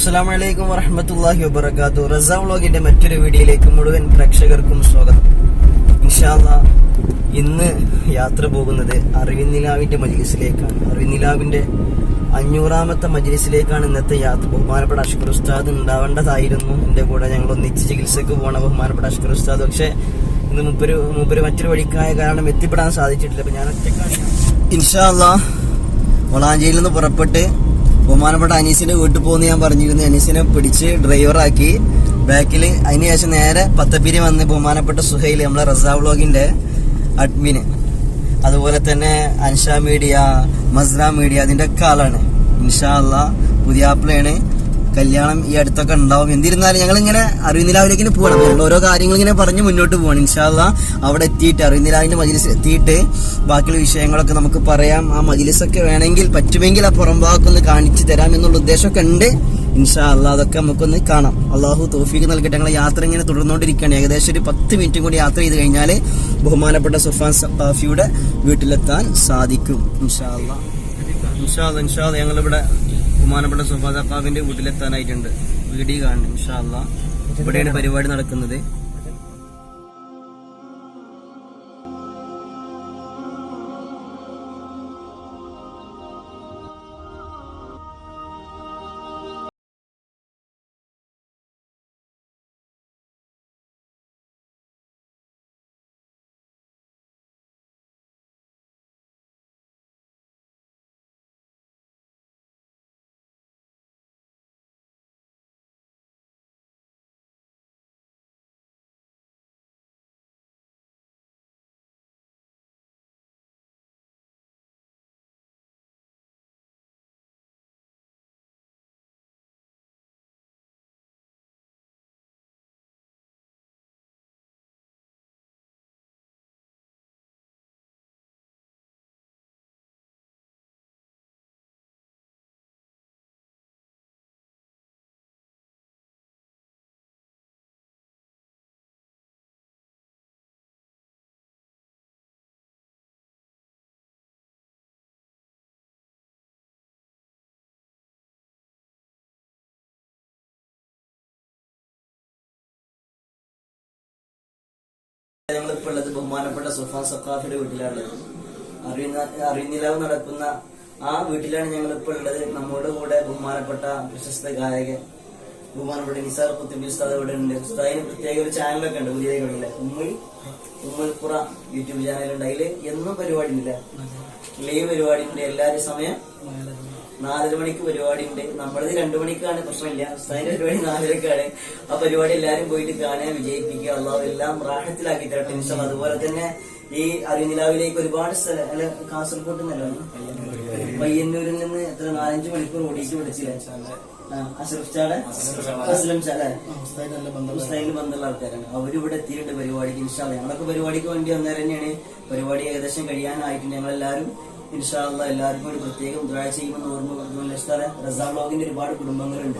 അസ്സലാമലൈക്കും വറഹമത്തല്ലാഹി വബർക്കാത്തു റസ വ്ളോഗിന്റെ മറ്റൊരു വീഡിയോയിലേക്ക് മുഴുവൻ പ്രേക്ഷകർക്കും സ്വാഗതം. ഇൻഷാല്ല ഇന്ന് യാത്ര പോകുന്നത് അറിവിനിലാവിന്റെ മജ്ലിസിലേക്കാണ്. അറിവിനിലാവിന്റെ അഞ്ഞൂറാമത്തെ മജ്ലിസിലേക്കാണ് ഇന്നത്തെ യാത്ര ബഹുമാനപ്പെട്ട അഷ്കർ ഉസ്താദ് ഉണ്ടാവേണ്ടതായിരുന്നു. എന്റെ കൂടെ ഞങ്ങൾ ഒന്നിച്ച് ചികിത്സക്ക് പോണ ബഹുമാനപ്പെട്ട അഷ്കർ ഉസ്താദ്. പക്ഷേ ഇന്ന് മുപ്പൊരു മുപ്പൊരു മറ്റൊരു വഴിക്കായ കാരണം എത്തിപ്പെടാൻ സാധിച്ചിട്ടില്ല. അപ്പൊ ഞാൻ ഒറ്റക്കാണ്. ഇൻഷാല്ല വളാഞ്ചേരിയിൽ നിന്ന് പുറപ്പെട്ട് ബഹുമാനപ്പെട്ട അനീസിന്റെ വീട്ടിൽ പോകുന്ന ഞാൻ പറഞ്ഞിരുന്നു. അനീസിനെ പിടിച്ച് ഡ്രൈവറാക്കി ബാക്കിൽ അതിന് ശേഷം നേരെ പത്തപ്പിരി വന്ന് ബഹുമാനപ്പെട്ട സുഹൈൽ നമ്മളെ റസാ വ്ളോഗിന്റെ അഡ്മിന് അതുപോലെ തന്നെ അൻഷ മീഡിയ മസ്ര മീഡിയ അതിന്റെ ഒക്കെ ആളാണ്. ഇൻഷാ പുതിയ ആപ്പിളാണ് കല്യാണം ഈ അടുത്തൊക്കെ ഉണ്ടാവും. എന്തിരുന്നാലും ഞങ്ങൾ ഇങ്ങനെ അറിവിനിലാവിലേക്ക് പോകണം ഞങ്ങൾ ഓരോ കാര്യങ്ങൾ ഇങ്ങനെ പറഞ്ഞ് മുന്നോട്ട് പോകണം ഇൻഷാല്ല അവിടെ എത്തിയിട്ട് അറിവിനിലാവിന്റെ മജിലിസ് എത്തിയിട്ട് ബാക്കിയുള്ള വിഷയങ്ങളൊക്കെ നമുക്ക് പറയാം. ആ മജിലിസൊക്കെ വേണമെങ്കിൽ പറ്റുമെങ്കിൽ ആ പുറം ഭാഗമൊന്ന് കാണിച്ചു തരാം എന്നുള്ള ഉദ്ദേശമൊക്കെ ഉണ്ട്. ഇൻഷാ അതൊക്കെ നമുക്കൊന്ന് കാണാം. അള്ളാഹു തോഫീക്ക് നൽകട്ടെ. ഞങ്ങൾ യാത്ര ഇങ്ങനെ തുടർന്നുകൊണ്ടിരിക്കുകയാണ്. ഏകദേശം ഒരു പത്ത് മിനിറ്റും കൂടി യാത്ര ചെയ്ത് കഴിഞ്ഞാൽ ബഹുമാനപ്പെട്ട സുഫാൻ സഫാഫിയുടെ വീട്ടിലെത്താൻ സാധിക്കും. ഇൻഷാ അല്ലാ ഇൻഷാ ഇൻഷാ ഞങ്ങളിവിടെ ബഹുമാനപ്പെട്ട സുഫാൻ സഫാഫിന്റെ വീട്ടിലെത്താനായിട്ടുണ്ട്. വീഡിയോ കാണണം ഇൻഷാ അല്ലാ ഇവിടെയാണ് പരിപാടി നടക്കുന്നത്. ഞങ്ങളിപ്പോ ഉള്ളത് ബഹുമാനപ്പെട്ട സുഫാൻ സക്കാഫിയുടെ വീട്ടിലാണുള്ളത് അറിയുന്ന അറിയുന്നിലാവ് നടക്കുന്ന ആ വീട്ടിലാണ് ഞങ്ങൾ ഇപ്പോൾ ഉള്ളത്. നമ്മുടെ കൂടെ ബഹുമാനപ്പെട്ട പ്രശസ്ത ഗായകൻ ബഹുമാനപ്പെട്ട നിസാർ കുത്തുബി ഉസ്താദ് ഇവിടെ ഉണ്ട്. ഉസ്താദിന് പ്രത്യേക ഒരു ചാനലൊക്കെ ഉണ്ട് പുതിയ കളിയിലെ ഉമ്മുൽ ഉമ്മുൽപ്പുറ യൂട്യൂബ് ചാനലുണ്ട് അതിൽ എന്നും പരിപാടി ഇല്ല ലൈവ് പരിപാടി ഉണ്ട് എല്ലാവരും സമയം നാലര മണിക്ക് പരിപാടി ഉണ്ട് നമ്മളത് രണ്ടു മണിക്കാണ് പ്രശ്നമില്ല. ഉസ്താദിന്റെ പരിപാടി നാലരക്കാണ്. ആ പരിപാടി എല്ലാരും പോയിട്ട് കാണാൻ വിജയിപ്പിക്കുക അള്ളാഹു എല്ലാം റാഹത്തിലാക്കി തരട്ടെ ഇൻഷാ അതുപോലെ തന്നെ ഈ അറിനിലാവിലേക്ക് ഒരുപാട് സ്ഥലം കാസർകോട്ട് നിന്നല്ലോ പയ്യന്നൂരിൽ നിന്ന് എത്ര നാലഞ്ച് മണിക്കൂർ ഓടിച്ച് വിളിച്ചില്ല? അഷറഫ് ചാടെ? അസ്ലം ചാടെ ബന്ധമുള്ള ആൾക്കാരാണ്. അവരിവിടെ എത്തിയിട്ടുണ്ട് പരിപാടിക്ക്. ഇൻഷാല്ല ഞങ്ങളൊക്കെ പരിപാടിക്ക് വേണ്ടി വന്നേരം തന്നെയാണ്. പരിപാടി ഏകദേശം കഴിയാനായിട്ടുണ്ട് ഞങ്ങളെല്ലാവരും ഇൻഷാല്ല എല്ലാവർക്കും ഒരു പ്രത്യേക ദുരാ ചെയ്യുമെന്ന് ഓർമ്മ ലഷ്താറെ റസാ ബ്ലോഗിന്റെ ഒരുപാട് കുടുംബങ്ങളുണ്ട്.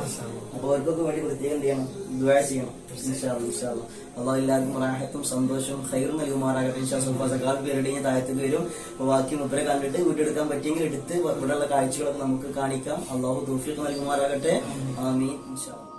അപ്പൊ അവർക്കൊക്കെ വേണ്ടി പ്രത്യേകം എന്ത് ചെയ്യണം? ദുരാ ചെയ്യണം. ഇൻഷാല്ല ഇൻഷാല്ല അള്ളാഹ് എല്ലാവർക്കും റാഹത്തും സന്തോഷവും ഹൈറും നൽകുമാറാകട്ടെ. ഇൻഷാ സുൽഫാ സക്കാൽ പേരുടെ താഴത്തേക്ക് വരും. അപ്പൊ ബാക്കി മുപ്പരെ കണ്ടിട്ട് വീട്ടെടുക്കാൻ പറ്റിയെങ്കിൽ എടുത്ത് ഇവിടെയുള്ള കാഴ്ചകളൊക്കെ നമുക്ക് കാണിക്കാം. അള്ളാഹു തൗഫീഖ് നൽകുമാറാകട്ടെ. ആമീൻ. ഇൻഷാ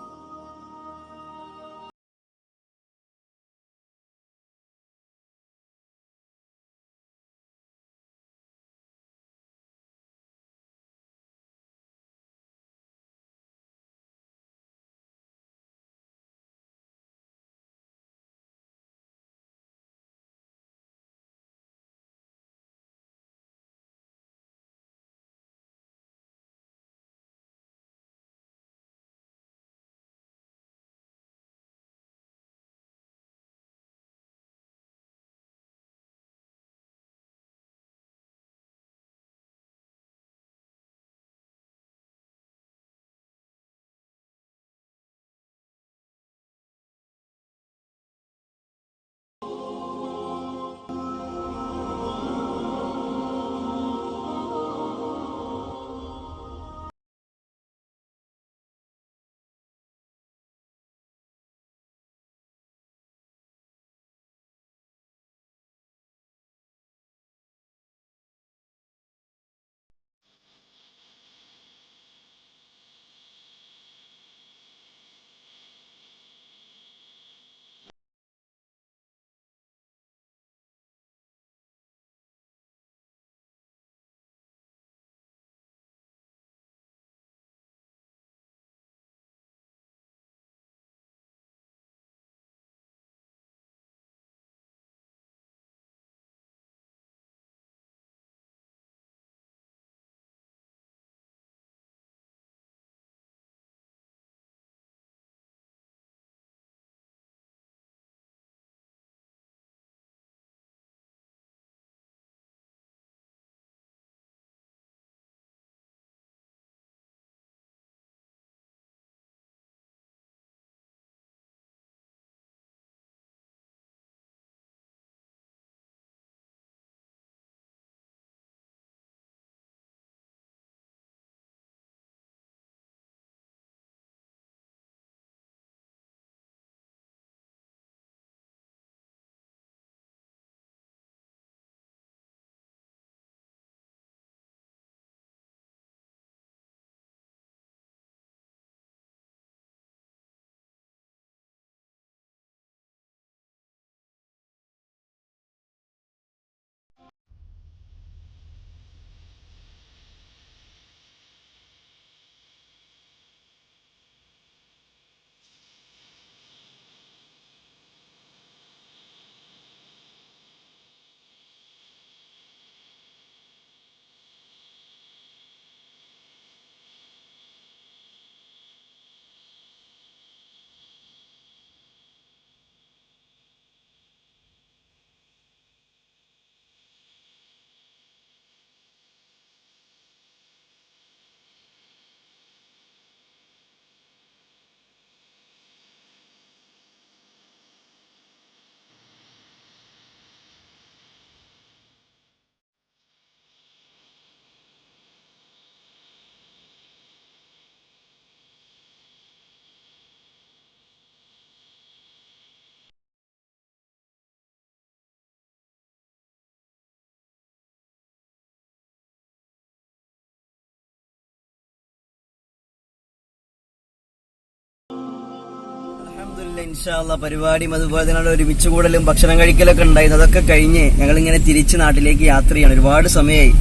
അൽഹംദുലില്ലാ, ഇൻഷാ അല്ലാ പരിപാടിയും അതുപോലെ തന്നെ ഒരുമിച്ച് കൂടലും ഭക്ഷണം കഴിക്കലൊക്കെ ഉണ്ടായിരുന്നു. അതൊക്കെ കഴിഞ്ഞ് ഞങ്ങൾ ഇങ്ങനെ തിരിച്ച് നാട്ടിലേക്ക് യാത്ര ചെയ്യണം ഒരുപാട് സമയമായി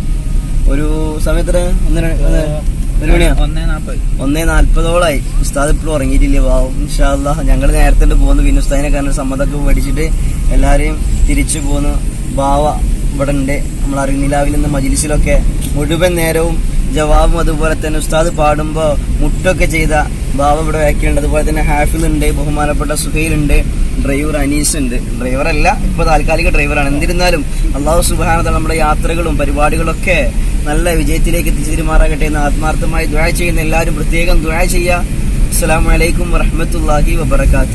ഒരു സമയത്ര ഒന്ന് ഒരു മണിയോ? ഒന്നേ നാല്പതോളായി ഉസ്താദ് ഇപ്പോഴും ഉറങ്ങിയിട്ടില്ല. വാവും ഇൻഷാല്ല ഞങ്ങൾ നേരത്തെ പോകുന്നു പോന്നു. ഉസ്താദിനെ കാരണം സമ്മതമൊക്കെ പഠിച്ചിട്ട് എല്ലാവരെയും തിരിച്ചു പോന്നു. ബാവ ഇവിടെ ഉണ്ട് നമ്മൾ അറിഞ്ഞിലാവിൽ നിന്ന് മജിലിസിലൊക്കെ മുഴുവൻ നേരവും ജവാബും അതുപോലെ തന്നെ ഉസ്താദ് പാടുമ്പോൾ മുട്ടൊക്കെ ചെയ്ത ബാവ ഇവിടെ വയ്ക്കേണ്ടത് അതുപോലെ തന്നെ ഹാഫിൽ ഉണ്ട് ബഹുമാനപ്പെട്ട സുഹൈൽ ഉണ്ട് ഡ്രൈവർ അനീസ് ഉണ്ട്. ഡ്രൈവറല്ല ഇപ്പൊ താൽക്കാലിക ഡ്രൈവറാണ് എന്നിരുന്നാലും അള്ളാഹു സുബാനത നമ്മുടെ യാത്രകളും പരിപാടികളൊക്കെ നല്ല വിജയത്തിലേക്ക് എത്തിച്ചേരുമാറാകട്ടെ എന്ന് ആത്മാർത്ഥമായി ദ്വാ ചെയ്യുന്ന എല്ലാവരും പ്രത്യേകം ദ്വാ ചെയ്യുക. അസ്സാം വലൈക്കും വറഹ്മത്തുള്ളാഹി വബറകാതുഹു.